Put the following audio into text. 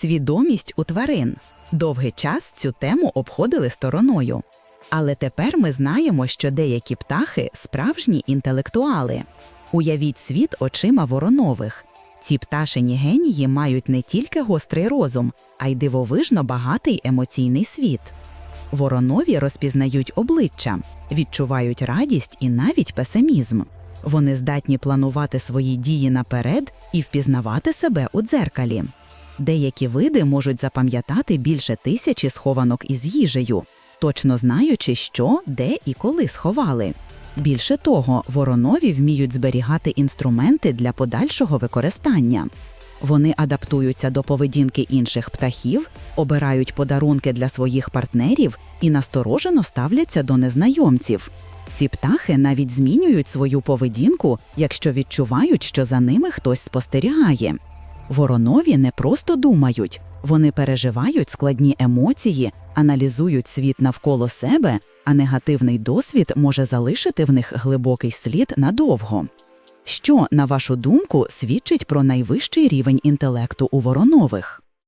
Свідомість у тварин. Довгий час цю тему обходили стороною. Але тепер ми знаємо, що деякі птахи справжні інтелектуали. Уявіть світ очима воронових. Ці пташині генії мають не тільки гострий розум, а й дивовижно багатий емоційний світ. Воронові розпізнають обличчя, відчувають радість і навіть песимізм. Вони здатні планувати свої дії наперед і впізнавати себе у дзеркалі. Деякі види можуть запам'ятати більше тисячі схованок із їжею, точно знаючи, що, де і коли сховали. Більше того, воронові вміють зберігати інструменти для подальшого використання. Вони адаптуються до поведінки інших птахів, обирають подарунки для своїх партнерів і насторожено ставляться до незнайомців. Ці птахи навіть змінюють свою поведінку, якщо відчувають, що за ними хтось спостерігає. Воронові не просто думають, вони переживають складні емоції, аналізують світ навколо себе, а негативний досвід може залишити в них глибокий слід надовго. Що, на вашу думку, свідчить про найвищий рівень інтелекту у воронових?